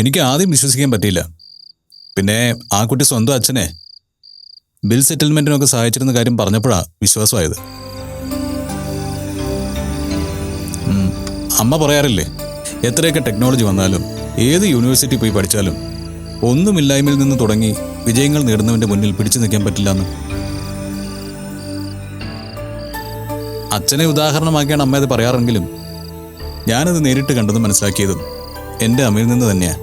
എനിക്ക് ആദ്യം വിശ്വസിക്കാൻ പറ്റിയില്ല. പിന്നെ ആ കുട്ടി സ്വന്തം അച്ഛനെ ബിൽ സെറ്റിൽമെന്റിനൊക്കെ സഹായിച്ചിരുന്ന കാര്യം പറഞ്ഞപ്പോഴാണ് വിശ്വാസമായത്. അമ്മ പറയാറില്ലേ എത്രയൊക്കെ ടെക്നോളജി വന്നാലും ഏത് യൂണിവേഴ്സിറ്റി പോയി പഠിച്ചാലും ഒന്നുമില്ലായ്മയിൽ നിന്ന് തുടങ്ങി വിജയങ്ങൾ നേടുന്നവന്റെ മുന്നിൽ പിടിച്ചു നിൽക്കാൻ പറ്റില്ല എന്ന് അച്ഛനെ ഉദാഹരണമാക്കിയാണ് അമ്മ അത് പറയാറെങ്കിലും ഞാനത് നേരിട്ട് കണ്ടെന്ന് മനസ്സിലാക്കിയതും എന്റെ അമ്മയിൽ നിന്ന് തന്നെയാണ്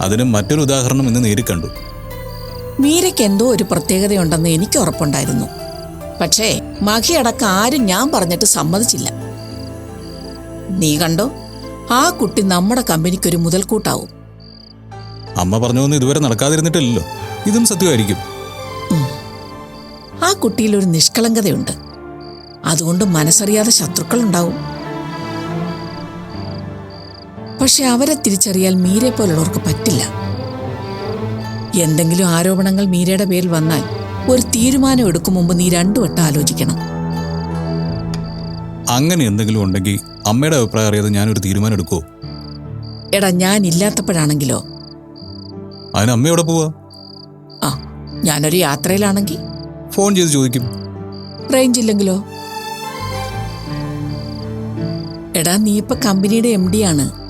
അതിനും മറ്റൊരു ഉദാഹരണം ഇന്ന് നേരിൽ കണ്ടു. മീരയ്ക്ക് എന്തോ ഒരു പ്രത്യേകതയുണ്ടെന്ന് എനിക്ക് ഉറപ്പുണ്ടായിരുന്നു. പക്ഷേ മഹിയടക്കം ആരും ഞാൻ പറഞ്ഞിട്ട് സമ്മതിച്ചില്ല. നീ കണ്ടോ? ആ കുട്ടി നമ്മുടെ കമ്പനിക്കൊരു മുതൽക്കൂട്ടാവും. അമ്മ പറഞ്ഞൊന്നും ഇതുവരെ നടക്കാതിരുന്നിട്ടില്ലല്ലോ. ഇതും സത്യമായിരിക്കും. ആ കുട്ടിയിൽ ഒരു നിഷ്കളങ്കതയുണ്ട്. അതുകൊണ്ട് മനസ്സറിയാതെ ശത്രുക്കളുണ്ടാവും. പക്ഷെ അവരെ തിരിച്ചറിയാൻ മീരെ പോലുള്ളവർക്ക് പറ്റില്ല. എന്തെങ്കിലും ആരോപണങ്ങൾ മീരയുടെ പേരിൽ വന്നാൽ ഒരു തീരുമാനം എടുക്കും മുമ്പ് നീ രണ്ടു വട്ടം ആലോചിക്കണം. അങ്ങനെ എന്തെങ്കിലും ഉണ്ടെങ്കിൽ അമ്മയുടെ അഭിപ്രായം അറിയാതെ ഞാൻ ഒരു തീരുമാനം എടുക്കുമോ എടാ ഞാൻ ഇല്ലാത്തപ്പോഴാണെങ്കിലോ? അതിന് അമ്മയോടെ പോവാ? ആ ഞാനൊരു യാത്രയിലാണെങ്കിൽ? ഫോൺ ചെയ്ത് ചോദിക്കും. റേഞ്ച് ഇല്ലെങ്കിലോ? എടാ നീ ഇപ്പൊ കമ്പനിയുടെ എം ഡി ആണ്.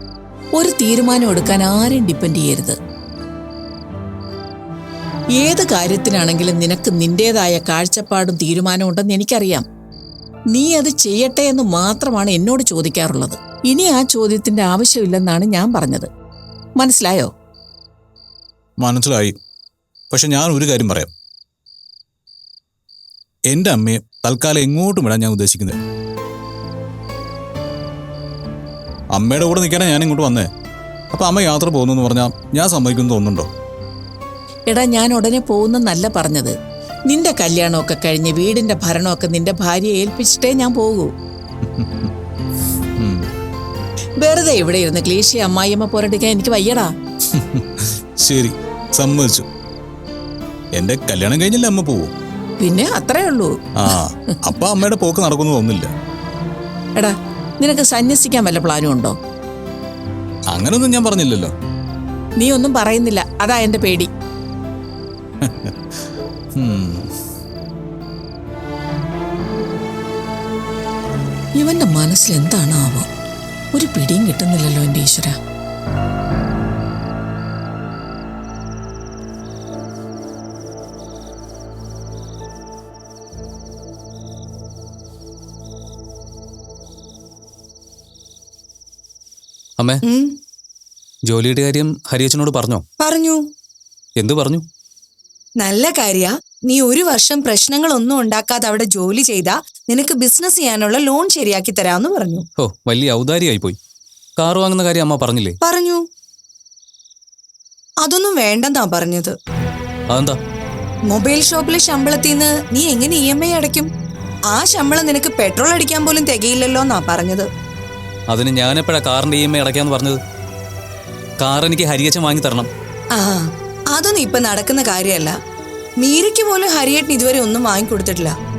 ഒരു തീരുമാനം എടുക്കാൻ ആരും ഡിപ്പെൻഡ് ചെയ്യരുത്. ഏത് കാര്യത്തിനാണെങ്കിലും നിനക്ക് നിന്റേതായ കാഴ്ചപ്പാടും തീരുമാനവും ഉണ്ടെന്ന് എനിക്കറിയാം. നീ അത് ചെയ്യട്ടെ എന്ന് മാത്രമാണ് എന്നോട് ചോദിക്കാറുള്ളത്. ഇനി ആ ചോദ്യത്തിന്റെ ആവശ്യമില്ലെന്നാണ് ഞാൻ പറഞ്ഞത്. മനസ്സിലായോ? മനസ്സിലായി. പക്ഷെ ഞാൻ ഒരു കാര്യം പറയാം. എന്റെ അമ്മയെ തൽക്കാലം എങ്ങോട്ടും വിടാൻ ഞാൻ ഉദ്ദേശിക്കുന്നത് അമ്മയുടെ കൂടെ നിൽക്കാനാണ് ഞാൻ ഇങ്ങോട്ട് വന്നേ. അപ്പൊ അമ്മ യാത്ര പോകുന്നു എന്ന് പറഞ്ഞാൽ ഞാൻ സമ്മതിക്കുന്നു തോന്നുന്നുണ്ടോ? എടാ ഞാൻ ഉടനെ പോകുന്നെന്നല്ല പറഞ്ഞത്. നിന്റെ കല്യാണമൊക്കെ കഴിഞ്ഞ് വീടിന്റെ ഭരണമൊക്കെ നിന്റെ ഭാര്യയെ ഏൽപ്പിച്ചിട്ടേ ഞാൻ പോകൂ. വെറുതെ ഇവിടെ ഇരുന്ന് ക്ലീശി അമ്മായിയമ്മ പോരടിക്കാൻ എനിക്ക് വയ്യടാ. ശരി സമ്മതിച്ചു. എന്റെ കല്യാണം കഴിഞ്ഞില്ല അമ്മ പോവും? പിന്നെ അത്രേ ഉള്ളൂ. ആ അപ്പൊ അമ്മയുടെ പോക്ക് നടക്കുന്നു തോന്നില്ല എടാ നിനക്ക് സന്യസിക്കാൻ വല്ല പ്ലാനും ഉണ്ടോ? അങ്ങനൊന്നും ഞാൻ പറഞ്ഞില്ലല്ലോ. നീ ഒന്നും പറയുന്നില്ല. അതാ എന്റെ പേടി. ഇവന്റെ മനസ്സിൽ എന്താണ് ആവോ ഒരു പിടിയും കിട്ടുന്നില്ലല്ലോ എന്റെ ഈശ്വര. അമ്മേ. ജോലിയുടെ കാര്യം ഹരിയച്ചനോട് പറഞ്ഞോ? പറഞ്ഞു. എന്തു പറഞ്ഞു? നല്ല കാര്യ. നീ ഒരു വർഷം പ്രശ്നങ്ങളൊന്നും ഉണ്ടാക്കാതെ അവിടെ ജോലി ചെയ്താ നിനക്ക് ബിസിനസ് ചെയ്യാനുള്ള ലോൺ ശരിയാക്കി തരാമെന്ന് പറഞ്ഞു. ഓ വലിയ ഔദാരിയായി പോയി കാർ വാങ്ങുന്ന കാര്യം അമ്മ പറഞ്ഞില്ലേ? പറഞ്ഞു. അതൊന്നും വേണ്ടെന്നാ പറഞ്ഞത്. അതെന്താ? മൊബൈൽ ഷോപ്പിലെ ശമ്പളത്തിൽ നിന്ന് നീ എങ്ങനെ ഇ എം ഐ അടയ്ക്കും? ആ ശമ്പളം നിനക്ക് പെട്രോൾ അടിക്കാൻ പോലും തികയില്ലല്ലോ എന്നാ പറഞ്ഞത്. അതിന് ഞാനെപ്പോഴാ കാറിന്റെ ഇ എം ഐ അടയ്ക്കാന്ന് പറഞ്ഞത്? കാർ എനിക്ക് ഹരിയച്ചൻ വാങ്ങി തരണം. ആ അതൊന്നും ഇപ്പൊ നടക്കുന്ന കാര്യമല്ല. മീരയ്ക്ക് പോലും ഹരിയേട്ടൻ ഇതുവരെ ഒന്നും വാങ്ങിക്കൊടുത്തിട്ടില്ല.